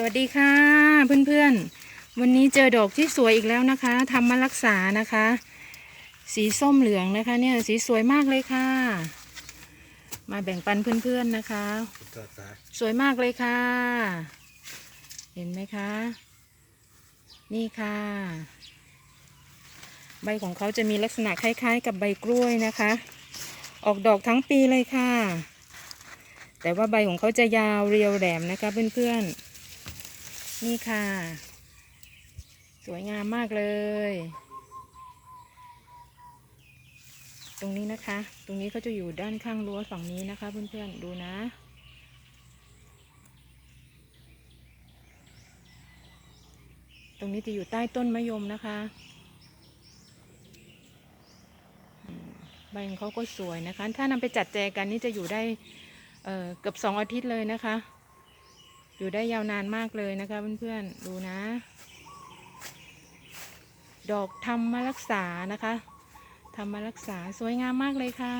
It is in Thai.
สวัสดีค่ะเพื่อนๆ วันนี้เจอดอกที่สวยอีกแล้วนะคะทำมารักษานะคะ สีส้มเหลืองนะคะ เนี่ยสีสวยมากเลยค่ะ มาแบ่งปันเพื่อนๆนะคะ สวยมากเลยค่ะ เห็นไหมคะ นี่ค่ะ ใบของเขาจะมีลักษณะคล้ายๆ กับใบกล้วยนะคะ ออกดอกทั้งปีเลยค่ะ แต่ว่าใบของเขาจะยาวเรียวแหลมนะคะเพื่อนๆ นี่ค่ะ สวยงามมากเลย ตรงนี้นะคะ ตรงนี้เขาจะอยู่ด้านข้างรั้วฝั่งนี้นะคะ เพื่อนๆดูนะตรงนี้จะอยู่ใต้ต้นมะยมนะคะ ใบของเขาก็สวยนะคะ ถ้านำไปจัดแจกันนี่จะอยู่ได้เเกือบสองอาทิตย์เลยนะคะ อยู่ได้ยาวนานมากเลยนะคะเพื่อนๆดูนะ ดอกธรรมรักษานะคะธรรมรักษาสวยงามมากเลยค่ะ